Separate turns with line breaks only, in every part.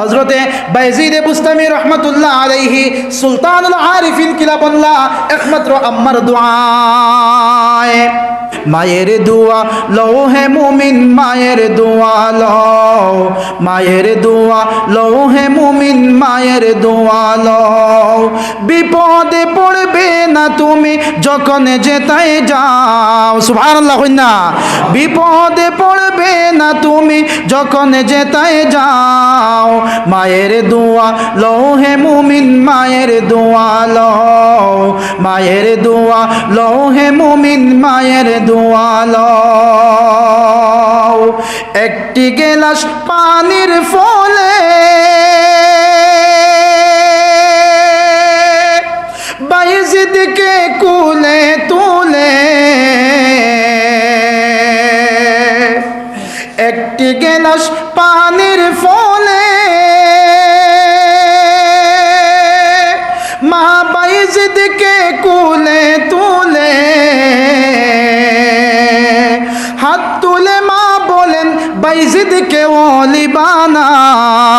হজরতে বাইজিদে বুস্তামি রহমতুল্লাহ আলাইহি সুলতানুল আরিফিন কিলাবুল্লাহ একমাত্র আম্মার দোয়ায়। মায়ের দোয়া লও হে মুমিন, মায়ের দোয়া লও। মায়ের দোয়া লও হে মুমিন, মায়ের দোয়া লও। বিপদে পড়বে না তুমি যখন যেতাই যাও। সুবহানাল্লাহ না। বিপদে পড়বে না তুমি যখন যেতাই যাও। মায়ের দোয়া লও হে মুমিন, মায়ের দোয়া লও। মায়ের দোয়া লও হে মুমিন, মায়ের দোয়া লও একটি গেলাস পানির ফলে বাইজিদকে কুলে তুলে। একটি গেলাস পানির ফলে মা বাইজিদকে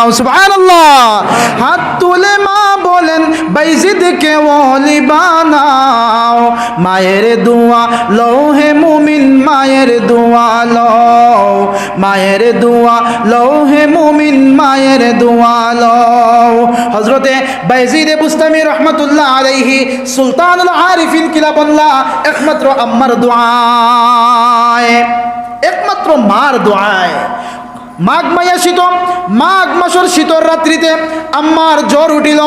বানাও সুবহানাল্লাহ। হাত তুলে মা বলেন, বাইজিদকে ওলি বানাও। মায়ের দোয়া লও হে মুমিন, মায়ের দোয়া লও। মায়ের দোয়া লও হে মুমিন, মায়ের দোয়া লও। হজরতে বাইজিদে বুস্তামি রহমতুল্লাহ আলাইহি সুলতানুল আরিফিন কিলাবল্লাহ একমাত্র আম্মার দোয়ায়, একমাত্র মার দোয়ায়। মাঘ মাইয়া শীত মাঘ মাসের শীতর রাত্রিতে আম্মার জ্বর উঠিল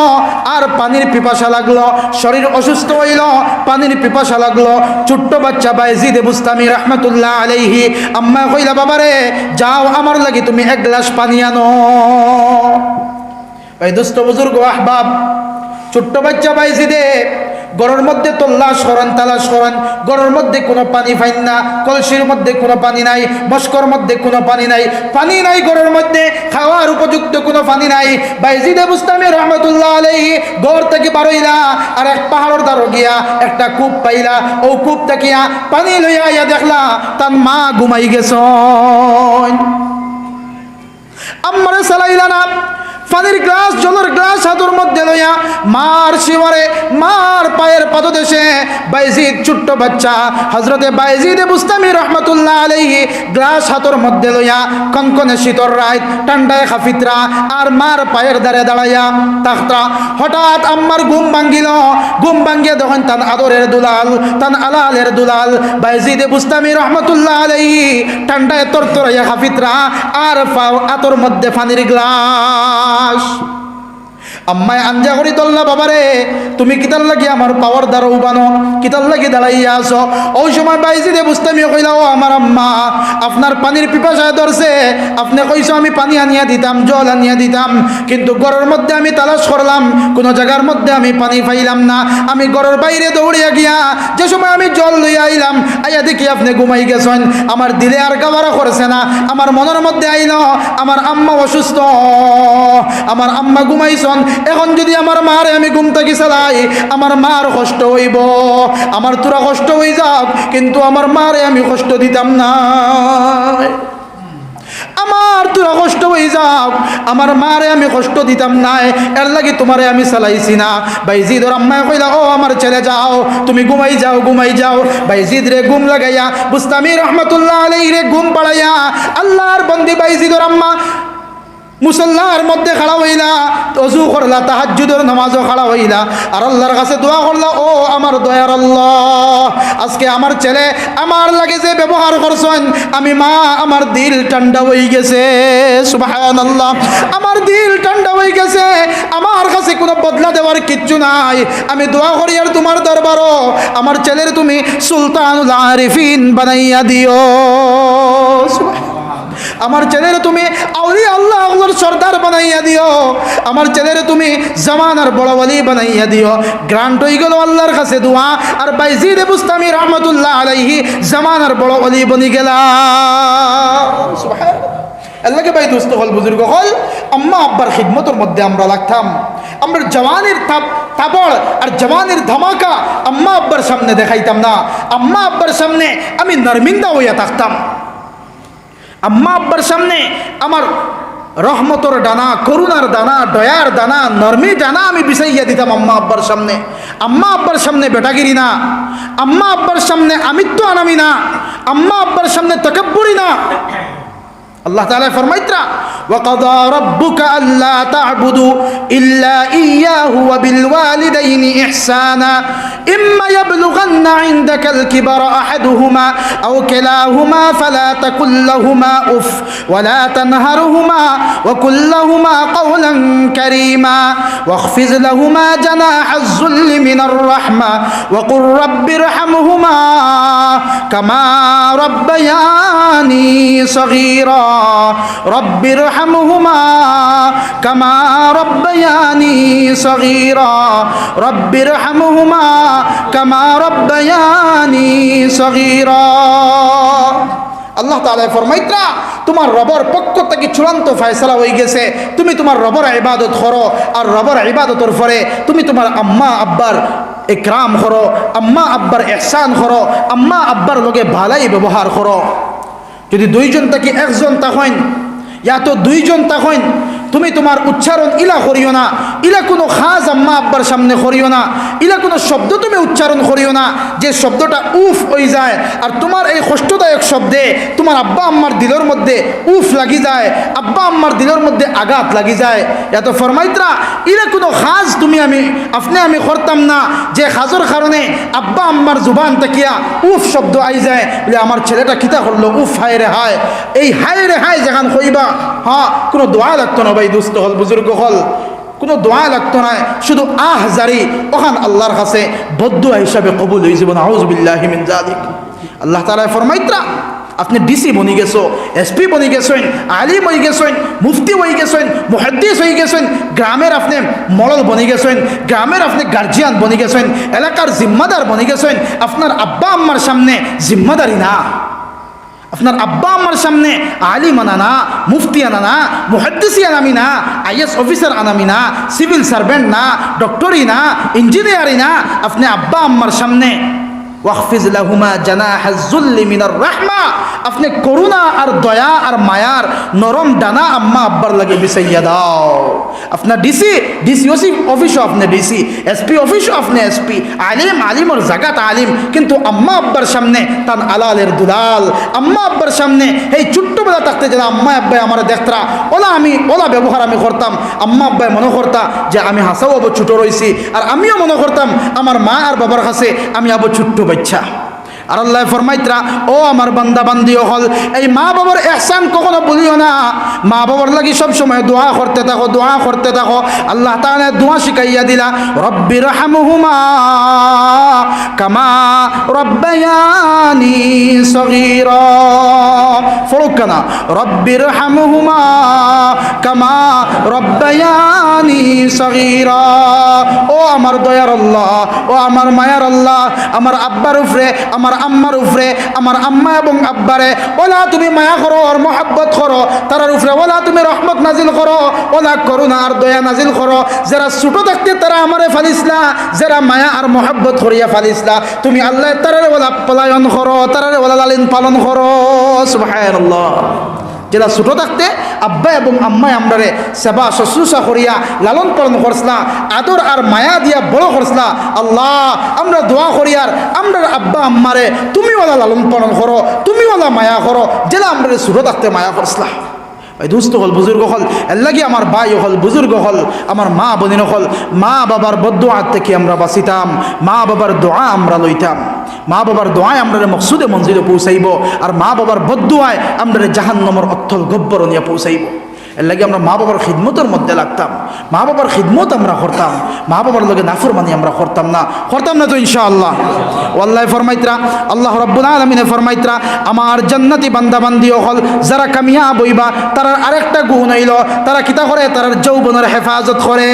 আর পানির পিপাসা লাগল, শরীর অসুস্থ হইল, পানির পিপাসা লাগল। ছোট্ট বাচ্চা বাইজিদ বুস্তামি রহমতুল্লাহ আলাইহি, আম্মা কইলা, বাবারে, যাও, আমার লাগি তুমি এক গ্লাস পানি আনো। এই দুষ্ট বুজুর্গ আহবাব, ছোট্ট বাচ্চা বাইজিদে গড়ের মধ্যে তল্লাশ করেন তালাশ করেন গড়ের মধ্যে কোনো পানি ফাইন না, কলসির মধ্যে কোনো পানি নাই, মস্কর মধ্যে কোনো পানি নাই পানি নাই গড়ের মধ্যে, খাওয়ার উপযুক্ত কোনো পানি নাই। বাইজিদে বুস্তামি রহমতুল্লাহ আলাই গড় থেকে বারইলা আর এক পাহাড়ের দ্বারো গিয়া একটা কূপ পাইলা। ও কূপ তাকিয়া পানি লইয়া ইয়া দেখলা, তার মা ঘুমাই গেছ আমারে চালাইলা না পানির গ্লাস, জলের গ্লাস হাতুর মধ্যে লইয়া মার শিবরে মার পায়ের পদদেশে বাইজিদ ছোট্ট বাচ্চা হজরতে বাইজিদে বুস্তামি রহমতুল্লাহ আলাইহি, গ্লাস হাতুর মধ্যে লইয়া কঙ্কনে শীতর রাত ঠান্ডায় খাফিতরা আর মার পায়ের দ্বারে দাঁড়াইয়া তাখতা। হঠাৎ আম্মার ঘুম ভাঙ্গিল, ঘুম ভাঙ্গিয়ে তখন তান আদরের দুলাল তান আলালের দুলাল, বাইজিদে বুস্তামি রহমতুল্লাহ আলাইহি, ঠান্ডায় তরতরাইয়া খাফিতরা আর পাও আতর মধ্যে পানির গ্লাস। baixo আম্মায় আঞ্জা করি তল্লা বাবারে, তুমি কিতার লাগি আমার পাওয়ার দ্বারা উবানো কিতার লাগি দাঁড়াইয়া আসো ওই সময় বাইজি দে বুঝতামি কইলা, ও আমার আম্মা, আপনার পানির পিপাসায় ধরছে, আপনি কইছো আমি পানি আনিয়া দিতাম, জল আনিয়া দিতাম, কিন্তু ঘরের মধ্যে আমি তালাশ করলাম, কোনো জায়গার মধ্যে আমি পানি পাইলাম না। আমি ঘরের বাইরে দৌড়িয়া গিয়া, যে সময় আমি জল লইয়া আইলাম, আইয়া দেখি আপনি ঘুমাই গেছেন। আমার দিলে আর গাওয়ারা করছে না, আমার মনের মধ্যে আইল, আমার আম্মা অসুস্থ, আমার আম্মা ঘুমাইছন এখন যদি আমার মারে আমি ঘুম থাকি চালাই, আমার মার কষ্ট হইব। আমার তোরা কষ্ট হয়ে যাক, কিন্তু আমার মারে আমি কষ্ট দিতাম না। আমার তোরা কষ্ট হয়ে যাও আমার মারে আমি কষ্ট দিতাম নাই এর লাগে তোমারে আমি চালাইছি না। বাইজিদর আম্মায় কইলা, ও আমার ছেলে, যাও, তুমি ঘুমাই যাও ঘুমাই যাও। বাইজিদ রে ঘুম লাগাইয়া, বুস্তামি রহমতুল্লাহ আলাই রে, ঘুম পাড়াইয়া, আল্লাহর বন্দি বাইজিদর আম্মা মুসল্লার মধ্যে খাড়া হইলা, অজু করলা তাহাজুদের নামাজও খাড়া হইলা। আর আল্লাহর কাছে দোয়া করলা, ও আমার দয়ার আল্লাহ, আজকে আমার ছেলে আমার লাগে যে ব্যবহার করছেন, আমি মা, আমার দিল ঠান্ডা হয়ে গেছে। সুবাহান আমার দিল ঠান্ডা হয়ে গেছে। আমার কাছে কোনো বদলা দেওয়ার কিচ্ছু নাই। আমি দোয়া করি আর তোমার দরবারও। আমার ছেলের তুমি সুলতানুল আরিফিন বানাইয়া দিও। সুবহানাল্লাহ। আমার ছেলের তুমি আউলি আল্লাহ আল্লাহর সর্দার বানাইয়া দিও। আমার ছেলের তুমি জামানার বড় বলি বানাইয়া দিও। গ্রান্ট হয়ে গেল আল্লাহর কাছে দোয়া, আর বাইজিদ বুস্তামি রহমতুল্লাহ আলাইহি জামানার বড় বলি বনি গেলা। আল্লাহকে ভাই দোস্ত হল, বুজুর্গ হল, আম্মা আব্বার খিদমতের মধ্যে আমরা লাগতাম। আমরা জওয়ানের তাপ তাপড় আর জওয়ানের ধামাকা আম্মা আব্বার সামনে দেখাইতাম না। আম্মা আব্বার সামনে আমি নরমিন্দা হইয়া থাকতাম। আম্মা আব্বার সামনে আমার রহমতর ডানা, করুণার দানা দয়ার দানা নরমি ডানা আমি বিষাইয়া দিতাম আম্মা আব্বার সামনে। আম্মা আব্বার সামনে বেটাগিরি না। আম্মা আব্বার সামনে আমিত্ব আনামি না। আম্মা আব্বার সামনে তকব্বরি না। আল্লাহ তাআলা ফরমাইত্রা وقضى ربك ألا تعبدوا إلا إياه وبالوالدين إحسانا إما يبلغن عندك الكبر أحدهما أو كلاهما فلا تقل لهما أف ولا تنهرهما وقل لهما قولا كريما واخفض لهما جناح الذل من الرحمة وقل رب ارحمهما كما ربياني صغيرا রব্বির হামহুমা কমা রব্বয়ানি সগীর। রব্বির হামহুমা কমা রব্বয়ানি সগীর। আল্লাহ তালা ফরমাইত্রা তোমার রবর পক্ষ থেকে চূড়ান্ত ফয়সলা হয়ে গেছে। তুমি তোমার রবর ইবাদত করো, আর রবর ইবাদতর পরে তুমি তোমার আম্মা আব্বার একরাম করো, আম্মা আব্বার এহসান করো, আম্মা আব্বার লোকে ভালাই ব্যবহার করো। যদি দুইজন থাকি একজন তাহইন ইয়া তো দুইজন তাহইন তুমি তোমার উচ্চারণ ইলা করিও না। ইলা কোনো খাস আম্মা আব্বার সামনে করিও না। ইলা কোনো শব্দ তুমি উচ্চারণ করিও না। যে শব্দটা উফ হয়ে যায় আর তোমার এই কষ্টদায়ক শব্দে তোমার আব্বা আম্মার দিলের মধ্যে উফ লাগি যায়, আব্বা আম্মার দিলের মধ্যে আঘাত লাগি যায়। এত ফরমাইত্রা, ইলা কোনো খাস তুমি আমি, আপনি আমি করতাম না। যে খাজর কারণে আব্বা আম্মার জুবান তাকিয়া উফ শব্দ আই যায়। বলে আমার ছেলেটা কিতা করল? উফ, হায় রে হায়। এই হায় রে হায় যেখান কইবা হ্যাঁ কোনো দোয়া লাগতো না ভাই, দুস্থ হল, বুজুর্গ হল, কোনো দোয়া লাগতো না শুধু আহ জারি, ওখান আল্লাহর কাছে বদুয়া হিসাবে কবুল হয়ে যাবেন আউজবিল্লাহ মিন জালিক আল্লাহ তালা ফরমাইত্রা আপনি ডিসি বনি গেছো, এসপি বনি গেছেন আলিম হয়ে গেছেন মুফতি হয়ে গেছেন মুহাদ্দিস হয়ে গেছেন গ্রামের আপনি মরল বনি গেছেন গ্রামের আপনি গার্জিয়ান বনি গেছেন এলাকার জিম্মাদার বনি গেছেন আপনার আব্বা আম্মার সামনে জিম্মাদারি না। আপনার আব্বা আমার সামনে আলিম আনানা মুফতি আনানা, মুহাদ্দিসি আনামি না আইএস অফিসার আনামি না সিভিল সার্ভেন্ট না ডক্টরি না ইঞ্জিনিয়ারি না, আপনি আব্বা আম্মার সামনে ওয়াকফিজ লাহুমা জানাহাজুল্লি মিনার রাহমা। আপনি করুণা আর দয়া আর মায়ার নরম ডানা আম্মা আব্বার লাগে বিছাইয়া দাও। আপনার ডিসি ডিসি ওসি অফিসও আপনি ডিসি, এসপি অফিসও আপনি এসপি। আলিম, আলিমর জাগাত আলিম, কিন্তু আম্মা আব্বার সামনে তান আলালের দুলাল। আম্মা আব্বার সামনে এই ছোট্টবেলা থাকতে যেন আম্মা আব্বাই আমার দেখতরা। ওলা আমি, ওলা ব্যবহার আমি করতাম। আম্মা আব্বাই মনে করতা যে আমি হাসাও আবো ছোটো রয়েছি আর আমিও মনে করতাম, আমার মা আর বাবার কাছে আমি আবো ছোট্ট বাচ্চা আর আল্লাহ ফরমাইত্রা, ও আমার বান্দা, বান্দিও হল। এই মা বাবার এহসান কখনো বলিও না। মা বাবার লাগি সব সময় দোয়া করতে থাকো, দোয়া করতে থাকো। আল্লাহ তাআলা দোয়া শিখাইয়া দিলা রব্বির হামহুমা কামা রব্বায়ানি সগীরা। ফরক কানা? রব্বির হামহুমা কামা রব্বায়ানি সগীরা। ও আমার দয়ার আল্লাহ, ও আমার মায়ার আল্লাহ, আমার আব্বার উফরে আমার আম্মার উফরে আমার আম্মা এবং আব্বারে, ওলা তুমি মায়া করো আর মহাব্বত করো, তারার উফরে ওলা তুমি রহমত নাজিল করো, ওলা করুণা আর দয়া নাজিল করো। যারা ছোট থাকতে তারা আমারে ফালিসলা, যারা মায়া আর মহাব্বত করিয়া ফালিসলা। তুমি আল্লাহ তারারে ওলা পলায়ন করো, তারারে ওলা লালিন পালন করো, সুবহানাল্লাহ। যেটা ছোট থাকতে আব্বা এবং আম্মায় আমরারে সেবা শুশ্রূষা করিয়া লালন পালন করছিলাম আদর আর মায়া দিয়া বড় করছিলাম আল্লাহ, আমরা দোয়া করিয়ার আমরার আব্বা আম্মারে তুমি ওলা লালন পালন করো তুমি ওলা মায়া করো, যেটা আমরা ছোট থাকতে মায়া করছলা। ওই দুস্থ হল, বুজুর্গ হল, এর লাগে আমার ভাই হল, বুজুর্গ হল, আমার মা বোনিন হল, মা বাবার বদোয়ার থেকে আমরা বাঁচিতাম, মা বাবার দোয়া আমরা লইতাম। মা বাবার দোয়ায় আমরা মকসুদে মঞ্জিলে পৌঁছাইব, আর মা বাবার বদুয়ায় আমরা জাহান্নমর অথল গব্বর নিয়ে পৌঁছাইব। এর লাগে আমরা মা বাবার খিদমতের মধ্যে লাগতাম। মা বাবার খিদমত আমরা করতাম। মা বাবার লগে নাফর মানি আমরা করতাম না। করতাম না তো ইনশাআল্লাহ। ওয়াল্লাহ ফরমাইত্রা, আল্লাহ রব্বুল আলমিনে ফরমাইত্রা, আমার জান্নাতি বান্দা বান্দি হল যারা কামিয়া বইবা, তারার আরেকটা গুণ হইল, তারা কিতা করে? তারার যৌবনের হেফাজত করে।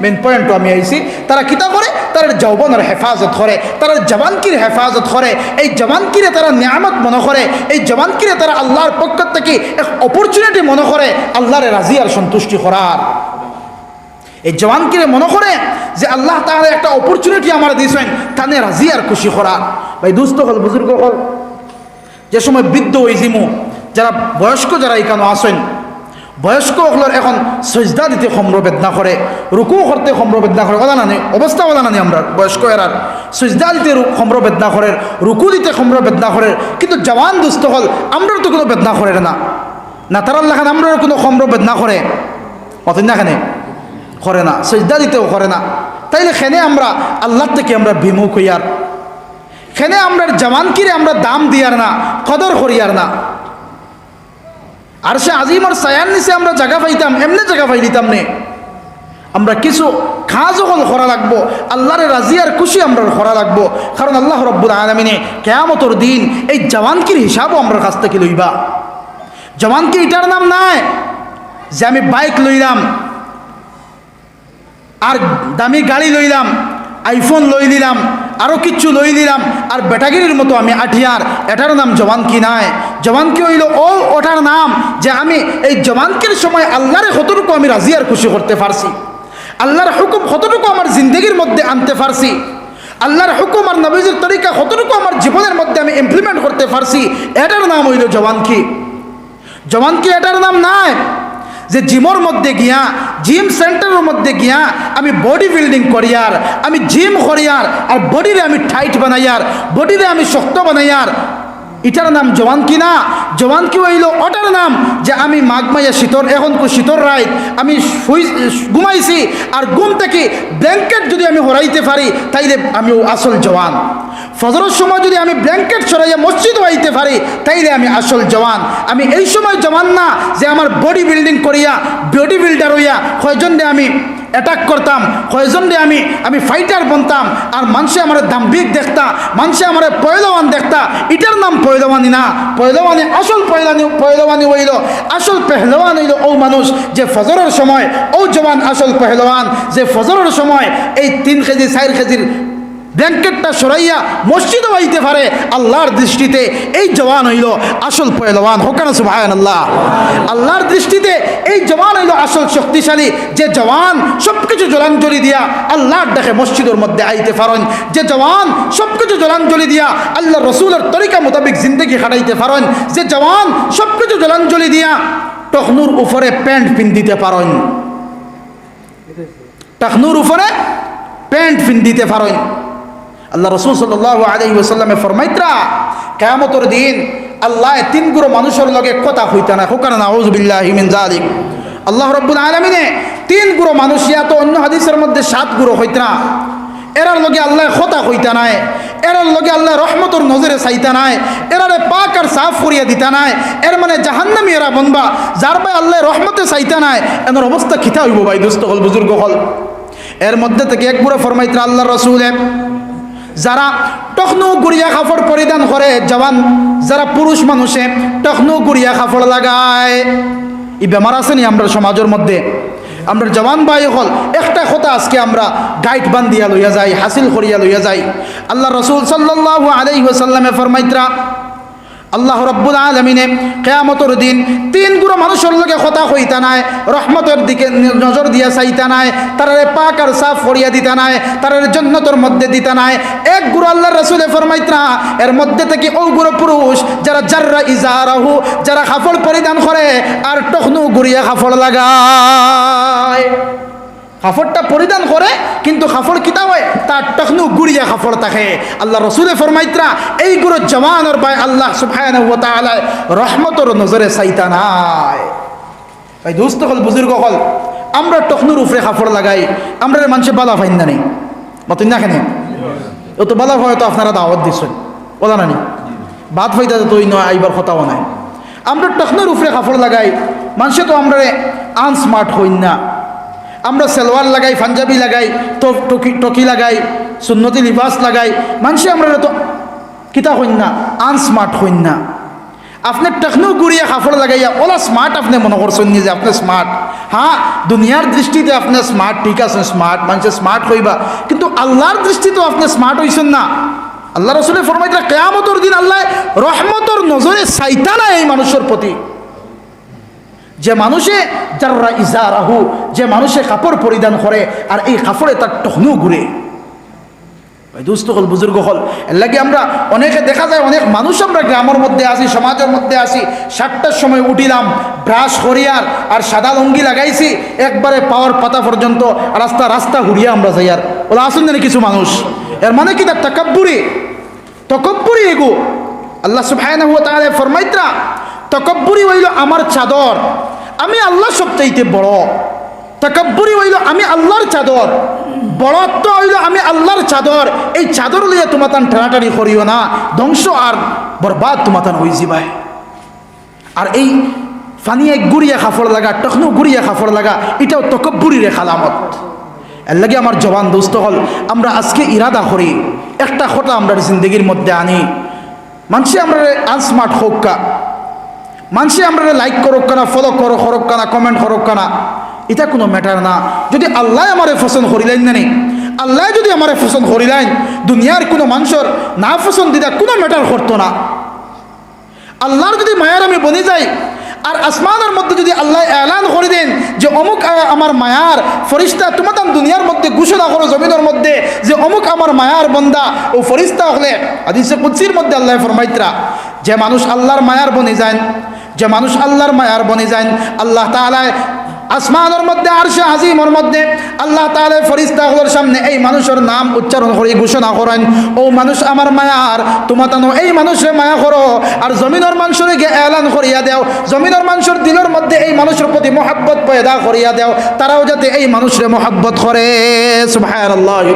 মেন পয়েন্টও আমি আইছি, তারা কিতা করে? তারার যৌবনের হেফাজত করে, তারা জবানকির হেফাজত করে, এই জবানকিরে তারা নিয়ামত মনে করে, এই জবানকিরে তারা আল্লাহর পক্ষ থেকে এক অপরচুনিটি মনে করে, আল্লাহরে রাজি আর সন্তুষ্টি করার। এই জওয়ানকে মনে করে যে আল্লাহ তাহলে একটা অপরচুনিটি আমার দিয়েছেন, তানে রাজি আর খুশি করার। ভাই দুস্থ হল বুজুর্গ, হল। যে সময় বৃদ্ধ ওই জিমু, যারা বয়স্ক, যারা এখানে আসেন বয়স্ক হকলর এখন সজদা দিতে সম্র বেদনা করে রুকু করতে সম্র বেদনা করে কথা নানি অবস্থা কথা নানি আমরা বয়স্ক এরার সজদা দিতে সম্র বেদনা করে রুকু দিতে সম্র বেদনা করে কিন্তু জওয়ান দুস্থ হল আমরার তো কোনো বেদনা করে না না। তারার লেখান আমরার কোনো সম্র বেদনা করে অতন না খানে করে না, সজদা দিতেও করে না। তাইলে খেনে আমরা আল্লাহ থেকে আমরা বিমুখ হইয়ার খেনে আমরা জওয়ানকিরে আমরা দাম দিয়ার না কদর করিয়ার না। আর সে আজিমর সায়ান নিচে আমরা জায়গা পাইতাম, এমনি জায়গা পাই দিতাম নে। আমরা কিছু খা যখন করা লাগবো, আল্লাহরে রাজি আর খুশি আমরা করা লাগবো। কারণ আল্লাহ রব্বুল আলমিনে কেয়ামতর দিন এই জওয়ানকির হিসাবও আমরা কাছ থেকে লইবা। জওয়ানকি এটার নাম নাই যে আমি বাইক লইলাম, আর দামি গাড়ি লইলাম, আইফোন লই নিলাম আরও কিচ্ছু লই নিলাম। আর বেটাগিরির মতো আমি আঠিয়ার। এটার নাম জবানকি নাই। জবানকি হইল ও ওটার নাম যে আমি এই জবানকির সময় আল্লাহরে কতটুকু আমি রাজি আর খুশি করতে পারছি। আল্লাহর হুকুম কতটুকু আমার জিন্দগির মধ্যে আনতে পারছি। আল্লাহর হুকুম আর নবীজির তরিকা কতটুকু আমার জীবনের মধ্যে আমি ইমপ্লিমেন্ট করতে পারছি, এটার নাম হইল জবানকি জবানকি এটার নাম নাই। যে জিমর মধ্যে গিয়া, জিম সেন্টারের মধ্যে গিয়া আমি বডি বিল্ডিং করিয়ার, আমি জিম করিয়ার, আর বডিরে আমি টাইট বানাইয়ার, বডিরে আমি শক্ত বানাইয়ার এটার নাম জওয়ান কি না জওয়ান কি হইল ওটার নাম যে আমি মাঘ মাইয়া শীতর এখন কো শীতর রাইত, আমি শুই ঘুমাইছি আর ঘুম থেকে ব্ল্যাঙ্কেট যদি আমি হরাইতে পারি, তাইলে আমি আসল জওয়ান ফজরের সময় যদি আমি ব্ল্যাঙ্কেট ছড়াইয়া মসজিদ হইতে পারি, তাইলে আমি আসল জওয়ান আমি এই সময় জওয়ান না যে আমার বডি বিল্ডিং করিয়া, বডি বিল্ডার হইয়া কয়জনে আমি অ্যাটাক করতাম। কয়জনে আমি? আমি ফাইটার বনতাম। আর মানুষে আমার দাম্ভিক দেখতা, মানুষে আমার পয়লাওয়ান দেখতা। এটার নাম পয়লাওয়ানি না। পয়লাওয়ানি আসল পয়লানি পয়লাওয়ানি হইল, আসল পেহলওয়ান হইল ও মানুষ যে ফজরের সময়, ও জওয়ান আসল পেহলওয়ান, যে ফজরের সময় এই তিন কেজি, চার কেজির ব্ল্যাঙ্কেটটা সরাইয়া মসজিদও হইতে পারে। আল্লাহর দৃষ্টিতে এই জওয়ান হইল আসল পয়লওয়ান। হোকানা সুবাহান আল্লাহ আল্লাহর দৃষ্টিতে এই জওয়ান হইল আসল শক্তিশালী। যে জওয়ান সব কিছু জলাঞ্জলি দিয়া আল্লাহর দেখে মসজিদের মধ্যে আইতে পারেন। যে জওয়ান সব কিছু জলাঞ্জলি দিয়া আল্লাহ রসুলের তরিকা মোতাবিক জিন্দগি খাটাইতে পারেন। যে জওয়ান সব কিছু জলাঞ্জলি দিয়া টখনুর উপরে প্যান্ট পিন্দিতে পারেন। টাকনুর উপরে প্যান্ট পিন্দিতে পারেন। আল্লাহ রসুল সাল্লাহ ফরমাইত্রা, কেয়ামতর দিন আল্লাহ তিন গুরু মানুষের লগে কথা হইতা না। হোকানা নাউজবিল্লাহ আল্লাহ রব্বুল আলমিনে তিন গুরু মানুষ, ইয়া তো অন্য হাদিসের মধ্যে সাত গুরু হইত না। এরার লগে আল্লাহ কথা হইতা নাই, এরার লগে আল্লাহ রহমতর নজরে চাইতা নাই, এরারে পাক আর সাফ করিয়া দিতা নাই। এর মানে জাহান্নামি এরা বনবা, যার ভাই আল্লাহ রহমতে চাইতা নাই, এনার অবস্থা খিতা হইব ভাই দুস্থ হল বুজুর্গ হল। এর মধ্যে থেকে এক বুড়ো ফরমাইত্রা আল্লাহ রসুল যারা টখনু গুড়িয়া কাপড় পরিধান করে জওয়ান যারা পুরুষ মানুষে টখনু গুড়িয়া কাপড় লাগায়। এই বেমার আছে নি আমরা সমাজের মধ্যে? আমরা জওয়ান ভাই হল একটা কথা আজকে আমরা গাইড বান বান্ধিয়া লইয়া যাই হাসিল করিয়া লইয়া যাই আল্লাহ রসুল সাল্লাহ আলাই সাল্লামে ফরমাইত্রা আল্লাহ রব্বুল আলমিনে কেয়ামতর দিন তিন গুরু মানুষের লগে কথা হইতা নাই, রহমতের দিকে নজর দিয়া চাইতা নাই, তারারে পাক আর সাফ করিয়া দিতা নাই, তারারে জন্নতর মধ্যে দিতা নাই। এক গুরু আল্লাহ রসুলে ফরমাইত্রা, এর মধ্যে থেকে ও গুরু পুরুষ, যারা জাররা ইজারাহু, যারা কাপড় পরিধান করে, আর টখনু গুড়িয়া কাপড় লাগায়। কাপড়টা পরিধান করে, কিন্তু কাপড় কিতা হয়? তার টখনু গুড়িয়া কাপড় থাকে। আল্লাহ রসুলে ফরমাইত্রা, এই গুরু জওয়ানর বাই আল্লাহ সুফায়ন রহমতর নজরে চাইতা নাই। দোস্ত হল, বুজুর্গ হল, আমরা টখনুর উপরে কাপড় লাগাই, আমরা মানুষের বালা ফাইন না নেই। মতন না কেন? ও তো বালা হয় তো আপনারা দাওয়াত দিচ্ছেন। বলা নানি ভাত ফাইতা তো ওই নয়, আইবার কথাও নাই। আমরা টখনুর উপরে কাপড় লাগাই, মানুষে তো আমরা আনস্মার্ট হইন না। আমরা সেলোয়ার লাগাই, পাঞ্জাবি লাগাই টকি টকি লাগাই, সুন্নতি লিবাস লাগাই। মানুষে আমরা তো কিতা হইন না, আনস্মার্ট হইন না। আপনি টেকনো গুড়িয়া কাপড় লাগাইয়া ওলা স্মার্ট আপনি মনে করছেন যে আপনি স্মার্ট? হ্যাঁ দুনিয়ার দৃষ্টিতে আপনি স্মার্ট, ঠিক আছে, স্মার্ট, মানুষে স্মার্ট হইবা। কিন্তু আল্লাহর দৃষ্টিতেও আপনি স্মার্ট হইছেন না। আল্লাহ রসুলের ফরমাইতে কেয়ামতর দিন আল্লাহ রহমতর নজরে চাইতা এই মানুষের প্রতি। যে মানুষে যারা ইজা রাহু যে মানুষে কাপড় পরিধান করে, আর এই কাপড়ে তার টহনু ঘুরে। দুস্থ হল, বুজুর্গ হল। এর লাগে আমরা অনেকে দেখা যায়, অনেক মানুষ আমরা গ্রামের মধ্যে আসি, সমাজের মধ্যে আসি। সাতটার সময় উঠিলাম, ব্রাশ করিয়ার, আর সাদা লঙ্গি লাগাইছি, একবারে পাওয়ার পাতা পর্যন্ত রাস্তা রাস্তা ঘুরিয়া আমরা যাই। আর ওরা আসুন জানি কিছু মানুষ। এর মানে কি তার তাকাব্বুরি? তকব্বুরি এগো। আল্লাহ সুবহানাহু ওয়া তাআলা ফরমাইত্রা, তকব্বুরি হইল আমার চাদর। আমি আল্লাহ সবচাইতে বড়। তাকাব্বুরি হইল আমি আল্লাহর চাদর। বড়ত্ব হইল আমি আল্লাহর চাদর। এই চাদর লইয়া তোমাতান টানাটানি করিও না। ধ্বংস আর বরবাদ তোমাতান হই যাবাই আর এই ফানিয়ে গুড়িয়া খাফড় লাগা, টখনু গুড়িয়া খাফড় লাগা, এটাও তকব্বুরির খালামত এর লাগে আমার জবান দোস্ত হল, আমরা আজকে ইরাদা করি। একটা খোটা আমরা জিন্দগির মধ্যে আনি। মানসি আমরা আনস্মার্ট হোক কা মানসি আমরা লাইক করুক কানা ফলো করো করুক কানা কমেন্ট করুক কানা, এটা কোনো ম্যাটার না। যদি আল্লাহ আমারে পছন্দ করিলেন জানি আল্লাহ যদি আমারে ফসল করিলেন, দুনিয়ার কোনো মানুষের না ফসল দিদা কোনো ম্যাটার করতো না। আল্লাহর যদি মায়ার আমি বনি যাই আর আসমানের মধ্যে যদি আল্লাহ এলান করে দেন যে অমুক আমার মায়ার ফরিস্তা তোমাদের তাম দুনিয়ার মধ্যে ঘোষণা করো জমিনের মধ্যে যে অমুক আমার মায়ার বন্দা ও ফরিস্তা হলে আদিসে কুচির মধ্যে আল্লাহ ফরমাইত্রা, যে মানুষ আল্লাহর মায়ার বনে যান, যে মানুষ আল্লাহর মায়ার বনে যান, আল্লাহ তাআলায় আসমানের মধ্যে, আরশে আজিমর মধ্যে আল্লাহ তাআলা ফরিস্তাগুলোর সামনে এই মানুষের নাম উচ্চারণ করে, ঘোষণা করেন, ও মানুষ আমার মায়ার তোমাতানো এই মানুষের মায়া করো, আর জমিনের মানুষের গিয়ে এলান করিয়া দেও, জমিনের মানুষের দিলের মধ্যে এই মানুষের প্রতি মহাব্বত পয়দা করিয়া দেও, তারাও যাতে এই মানুষের মহাব্বত করে।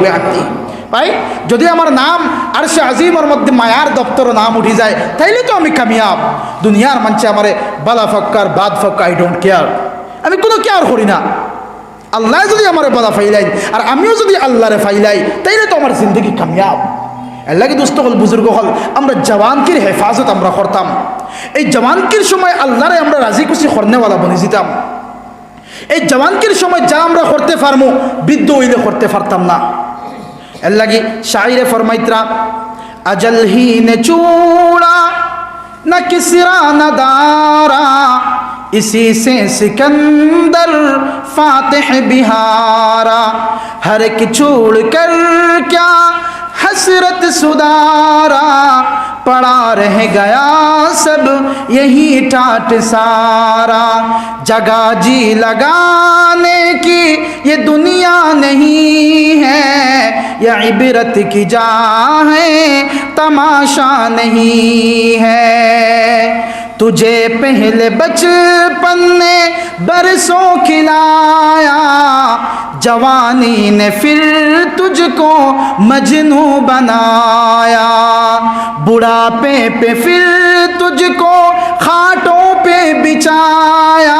বিহামদিহি ভাই, যদি আমার নাম আর সে আজিমর মধ্যে মায়ার দপ্তর নাম উঠি যায়, তাইলে তো আমি কামিয়াব। দুনিয়ার মানছে আমারে বালা ফক্কার, বাদ ফক্কা আই ডোন্ট কেয়ার আমি কোনো কেয়ার করি না। আল্লাহ যদি আমার বাধা ফাইলাই আর আমিও যদি আল্লাহরে ফাইলাই, তাইলে তো আমার জিন্দগি কামিয়াব। আল্লাহকে দুস্থ হল, বুজুর্গ হল, আমরা জওয়ানকির হেফাজত আমরা করতাম। এই জওয়ানকির সময় আল্লাহরে আমরা রাজি খুশি হর্নেওয়ালা বনে যেতাম এই জওয়ানকির সময় যা আমরা করতে পারমো বৃদ্ধ হইলে করতে পারতাম না। আল্লাহকে শাহিরে ফরমাইত্রা আজলহীন চূড়া, না কিসরা, না দারা इसी से सिकंदर फातिह बिहारा, हर एक छोड़ कर क्या हसरत सुधारा पड़ा रह गया सब यही टाट सारा। जगह जी लगाने की ये दुनिया नहीं है, ये इबरत की जा है तमाशा नहीं है। तुझे पहले बचपन ने बरसों खिलाया جوانی نے پھر تجھ کو مجنو بنایا۔ بڑھاپے پہ پھر تجھ کو خاٹوں پہ بچایا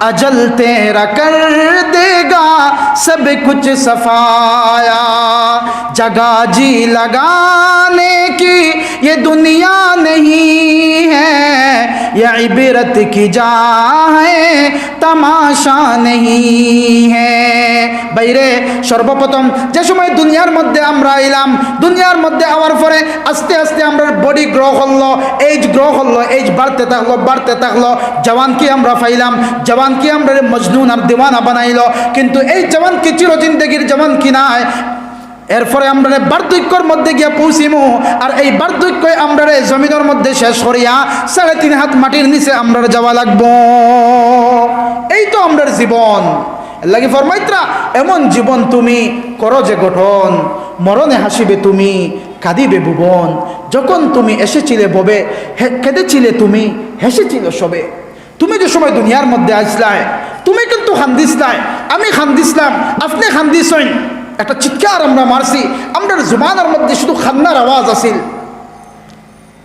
اجل تیرا کر دے گا سب کچھ صفایا۔ جگہ جی لگانے کی یہ دنیا نہیں ہے۔ یہ عبرت کی جا ہے، تماشا نہیں ہے۔ বাইরে সর্বপ্রথম যে সময় দুনিয়ার মধ্যে আমরা এলাম, দুনিয়ার মধ্যে আওয়ার পরে আস্তে আস্তে আমরা বডি গ্রো করল এইজ গ্রো করল এইজ বাড়তে থাকল বাড়তে থাকল, জওয়ানকে আমরা পাইলাম, জওয়ানকে আমরা মজনুন আর দিওয়ানা বানাইলো, কিন্তু এই জওয়ান কি চির জিন্দগির জওয়ান কি নাই এরপরে আমরা বার্ধক্যর মধ্যে গিয়ে পৌঁছিমু, আর এই বার্ধক্য আমরা জমিনের মধ্যে শেষ করিয়া সাড়ে তিন হাত মাটির নিচে আমরা যাওয়া লাগবো। এই তো আমরার জীবন। লাগে ফরমাইত্রা, এমন জীবন তুমি করো যে গঠন, মরণে হাসিবে তুমি, কাঁদিবে ভুবন। যখন তুমি এসেছিলে ববে, হে- কেঁদেছিলে তুমি, হেসেছিলে সবে। তুমি যে সময় দুনিয়ার মধ্যে আসলাই, তুমি কিন্তু হান্দিস নাই আমি খান্দিসলাম আপনি খান্দিসইন একটা চিৎকার আমরা মারছি, আমরা জুবানের মধ্যে শুধু খান্নার আওয়াজ আছিল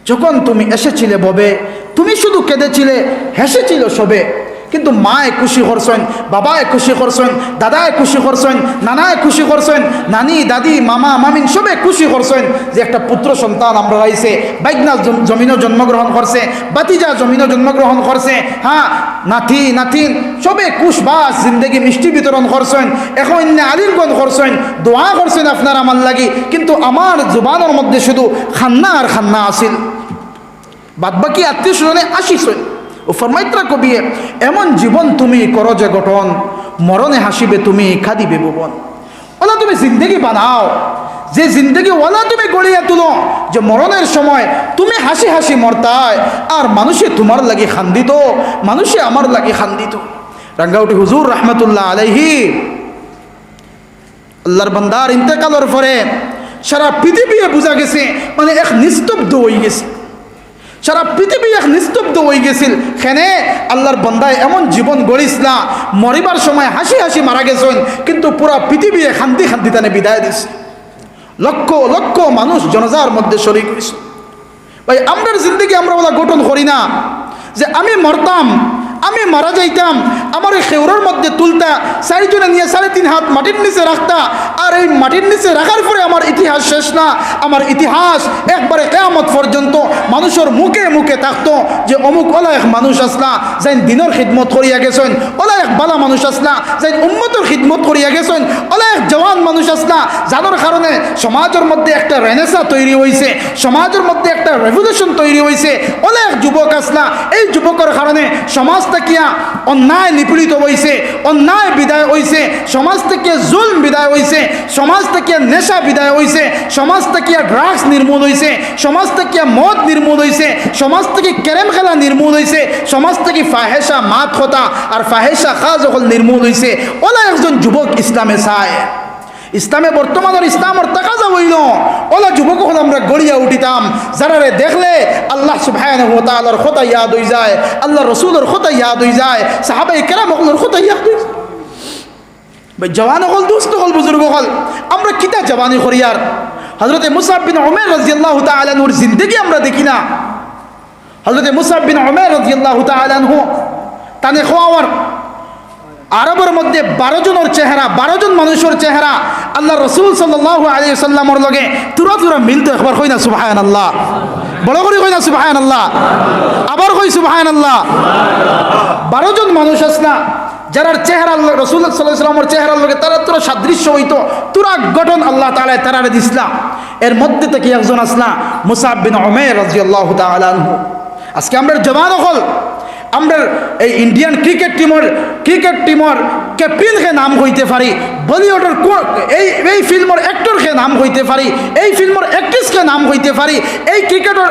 যখন তুমি এসেছিলে ববে, তুমি শুধু কেঁদেছিলে, হেসেছিল সবে। কিন্তু মায়ে খুশি করছেন বাবায় খুশি করছেন দাদায় খুশি করছেন নানায় খুশি করছেন নানি, দাদি, মামা, মামিন সবে খুশি করছেন যে একটা পুত্র সন্তান আমরা রাইছে বাইকনা জমিনও জন্মগ্রহণ করছে, বাতিজা জমিনও জন্মগ্রহণ করছে হ্যাঁ নাথি নাথিন সবে কুশবাস জিন্দগি মিষ্টি বিতরণ করছেন এখন আলিমগঞ্জ করছেন দোয়া করছেন আপনার আমার লাগি। কিন্তু আমার জুবানের মধ্যে শুধু খান্না আর খান্না আসিল বাদবাকি আত্মীয় স্বজনে আসিছেন ও ফরমাইত্রা কবিয়ে, এমন জীবন তুমি করো যে গঠন, মরণে হাসিবে তুমি খাদিবে ভুবন। ওলা তুমি জিন্দগি বানাও, যে জিন্দগি ওলা তুমি গড়িয়া তুলো, যে মরণের সময় তুমি হাসি হাসি মরতায়, আর মানুষে তোমার লাগে খান্দিত, মানুষে আমার লাগে খান্দিত। রাঙ্গাউটি হুজুর রহমতুল্লাহ আলাইহি, আল্লাহর বান্দার ইন্তেকালের পরে সারা পৃথিবী বোঝা গেছে মানে এক নিস্তব্ধ হয়ে গেছে। সারা পৃথিবী এক নিস্তব্ধ হয়ে গেছিল। হেনে আল্লাহর বন্দায় এমন জীবন গড়িস না। মরিবার সময় হাসি হাসি মারা গেছেন, কিন্তু পুরা পৃথিবী শান্তি শান্তি তানে বিদায় দিস লক্ষ লক্ষ মানুষ জনজার মধ্যে শরিক হয়েছে। ভাই আমরা জিন্দগি আমরা ওলা গঠন করি না। যে আমি মরতাম আমি মারা যাইতাম, আমার এই খেউরের মধ্যে তুলতা, চারিজনে নিয়ে সাড়ে তিন হাত মাটির নিচে রাখতা, আর এই মাটির নিচে রাখার পরে আমার ইতিহাস শেষ না। আমার ইতিহাস একবারে কেয়ামত পর্যন্ত মানুষের মুখে মুখে থাকতো যে অমুক ওলা এক মানুষ আসলা যাই দিনের খিদমত করিয়া গেছেন। ওলা এক বালা মানুষ আসলা যাই উন্মতর খিদমত করিয়া গেছেন। ওলা এক জওয়ান মানুষ আসলা, যাদের কারণে সমাজের মধ্যে একটা রেনেসা তৈরি হয়েছে সমাজের মধ্যে একটা রেভলিউশন তৈরি হয়েছে ওলা এক যুবক আসলা, এই যুবকের কারণে সমাজ থেকে অন্যায় নিপীড়িত হয়েছে অন্যায় বিদায় হয়েছে সমাজ থেকে জুল বিদায় হয়েছে সমাজ থেকে নেশা বিদায় হয়েছে সমাজ থেকে ড্রাগস নির্মূল হয়েছে সমাজ থেকে মদ নির্মূল হয়েছে সমাজ থেকে ক্যারেম খেলা নির্মূল হয়েছে সমাজ থেকে ফাহেসা মাত হতা আর ফাহেসা খা যখন নির্মূল হয়েছে ওলা একজন যুবক ইসলামে চায়। ইসলামে বর্তমানের ইসলামর তাকাজা হইল। ওলা যুবক হল আমরা গড়িয়া উঠিতাম। যারা রে দেখলে আল্লাহ তাআলার খোদা ইয়াদ হই যায় আল্লাহ রসুলের খোদা ইয়াদ হই যায় সাহাবাই কেরাম হকলের খোদা ইয়াদ হই যায়। জওয়ান হল দুস্থ হল বুজুর্গ হল আমরা কিতা জওয়ানি করি আর? হজরতে মুসাব বিন ওমের রাজিয়াল্লাহু তাআলার জিন্দেগি আমরা দেখি না। হজরতে মুসাব বিন ওমের রাজিয়াল্লাহু তাআলাহু তানে খোয়াওয়ার আরবের মধ্যে বারো জনের চেহারা, বারো জন মানুষের চেহারা আল্লাহ রসুল সাল্লামর লগে তুরা তুরা মিলতো, একবার কই না আল্লাহ বড় করে কই না আল্লাহ আবার কই সুবাহান আল্লাহ বারো জন মানুষ আসনা যারার চেহারা রসুল সাল্লামর চেহারার লগে তারা তোরা সাদৃশ্য হইত। তুরা গঠন আল্লাহ তালা তারারে দিসলা এর মধ্যে থেকে একজন আসলা মুসাব বিন ওমের রাজিয়াল্লাহ তালানহু আজকে আমরা জবান হল আমরা এই ইন্ডিয়ান ক্রিকেট টিমর ক্রিকেট টিমর ক্যাপ্টেন খে নাম হইতে পারি বলিউডের এই এই ফিল্মর অ্যাক্টর খে নাম হইতে পারি, এই ফিল্মর অ্যাক্ট্রেসকে নাম হইতে পারি, এই ক্রিকেটর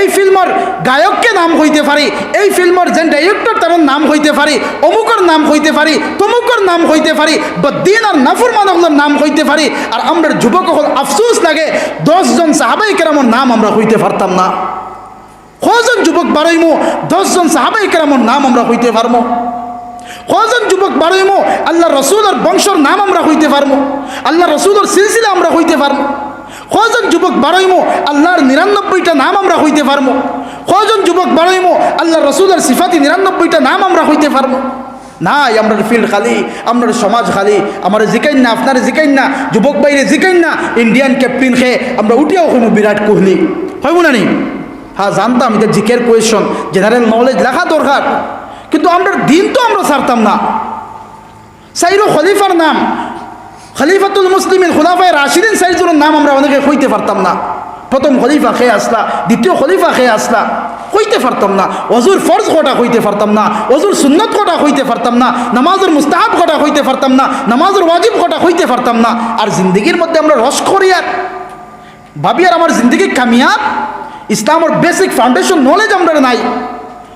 এই ফিল্মর গায়ককে নাম হইতে পারি, এই ফিল্মর যে ডাইরেক্টর তার নাম হইতে পারি অমুকর নাম হইতে পারি তমুকর নাম হইতে পারি বদিন আর নাফুর মানবর নাম হইতে পারি, আর আমরা যুবক হল আফসোস লাগে, দশজন সাহাবাই কেরামর নাম আমরা হইতে পারতাম না। কজন যুবক বাড়াইমো? দশজন সাহাবাই কেরামর নাম আমরা হইতে পারব কজন যুবক বাড়াইমো? আল্লাহ রসুলের বংশর নাম আমরা হইতে পারব আল্লাহ রসুলের সিলসিলা আমরা হইতে পারব কজন যুবক বাড়াইমো? আল্লাহর নিরানব্বইটা নাম আমরা হইতে পারব কজন যুবক বাড়াইমো? আল্লাহ রসুলের সিফাতি নিরানব্বইটা নাম আমরা হইতে পারব নাই, আমরা ফিল্ড খালি, আমরা সমাজ খালি, আমার জিকাইন না, আপনার জিকাইন না, যুবক বাইরে জিকাইন না, ইন্ডিয়ান ক্যাপ্টেন খেয়ে আমরা উঠিয়াও হইমু বিরাট কোহলি। হইব না নি? হ্যাঁ জানতাম এটা জিকের কোয়েশন জেনারেল নলেজ লেখা দরকার। কিন্তু আমরা দিন তো আমরা ছাড়তাম না। সাইরো খলিফার নাম, খলিফাতুল মুসলিমের খোলাফায় রাশিদিন সাইজুর নাম আমরা অনেকে কইতে পারতাম না। প্রথম খলিফা খেয়ে আসলা, দ্বিতীয় খলিফা খেয়ে আসলা, কইতে পারতাম না। অজুর ফরজ কটা কইতে পারতাম না, অজুর সুন্নত কটা কইতে পারতাম না, নামাজের মুস্তাহাব কটা কইতে পারতাম না, নামাজের ওয়াজিব কটা কইতে পারতাম না। আর জিন্দগির মধ্যে আমরা রস করি আর ভাবি, আর আমার জিন্দগি কামিয়াব? ইসলামের বেসিক ফাউন্ডেশন নলেজ আমরা নাই।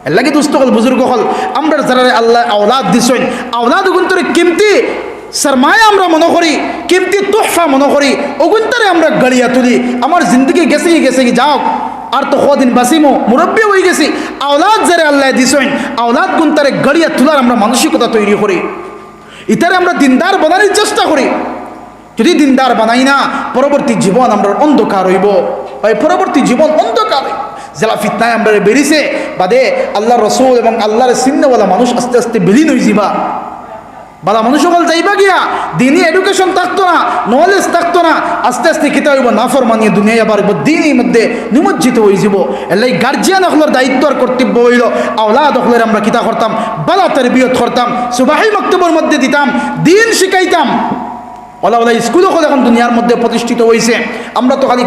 এর লাগে দুস্থ হল, বুজুর্গ হল আমরা যারা আল্লাহ আওলাদ দিছেন, আওলাদ গুন্তরে কিমতি সরমায়া আমরা মনে করি, কিমতি তোহফা মনে করি ওগুন্তরে আমরা গড়িয়া তুলি। আমার জিন্দগি গেছে গেছে যাও আর তো কদিন বাসিমো মুরব্বী হয়ে গেছি। আওলাদ যারা আল্লাহ দিছেন, আওলাদ গুন্তরে গড়িয়া তোলার আমরা মানসিকতা তৈরি করি। ইতারে আমরা দিনদার বানানোর চেষ্টা করি। যদি দিনদার বানাই না, পরবর্তী জীবন আমরা অন্ধকার হইব। ভাই পরবর্তী জীবন অন্ধকার জেলা ফিতনায় আমরা বেরিয়েছে, বাদে আল্লাহ রসুল এবং আল্লাহর সিন্নওয়ালা মানুষ আস্তে আস্তে বিলীন হয়ে যাবা বালা মানুষ সকল যাইবা গিয়া, দিনই এডুকেশন থাকতো না নলেজ থাকতো না, আস্তে আস্তে কিতা হইব নাফর মানিয়ে দুনিয়া আবার দিনই মধ্যে নিমজ্জিত হয়ে যাব এলাই গার্জিয়ান হকলের দায়িত্ব আর কর্তব্য হইল, আওলাদ হকলের আমরা কিতা করতাম, বালা তার বিয়ত করতাম, সুবাহি মক্তবর মধ্যে দিতাম, দিন শিখাইতাম। ওলা ওলা স্কুলও এখন দুনিয়ার মধ্যে প্রতিষ্ঠিত হয়েছে আমরা তো খালি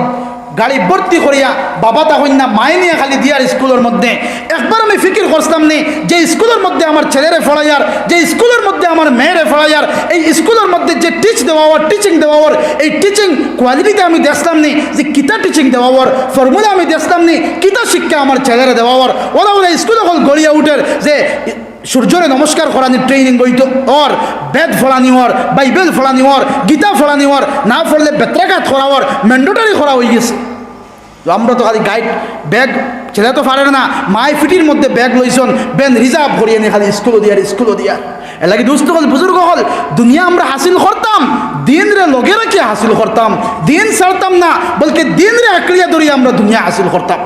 গাড়ি ভর্তি করিয়া বাবা তা না মায়ে নিয়ে খালি দিয়ার স্কুলের মধ্যে। একবার আমি ফিকির করতাম নি, যে স্কুলের মধ্যে আমার ছেলেরে ফড়াইয়ার, যে স্কুলের মধ্যে আমার মেয়েরে ফড়াইয়ার, এই স্কুলের মধ্যে যে টিচ দেওয়ার টিচিং দেওয়ার এই টিচিং কোয়ালিটিতে আমি দেখতাম নি, যে কিতা টিচিং দেওয়ার ফর্মুলা আমি দেখতাম নি, কিতা শিক্ষা আমার ছেলেরে দেওয়ার ওরা ওরা স্কুলে হল গড়িয়া উঠের যে সূর্যরে নমস্কার করানি ট্রেনিং গইতো ওর বেদ ফলানি ওর, বাইবেল ফলানি ওর, গীতা ফলানি ওর, না ফললে বেত্রাঘাত করা ওর ম্যান্ডেটরি করা হয়ে গেছে। আমরা তো খালি গাইড ব্যাগ ছেলে তো পারে না। মাই ফিটির মধ্যে ব্যাগ লইছন, বেন রিজার্ভ করিয়ে নি খালি স্কুলও দিয়ার স্কুলও দিয়ার এর লাগে দুস্থ হল, বুজুর্গ হল, দুনিয়া আমরা হাসিল করতাম দিন রে লগে রাখি হাসিল করতাম, দিন ছাড়তাম না, বলকে দিন রে আঁকড়িয়া ধরিয়া আমরা দুনিয়া হাসিল করতাম।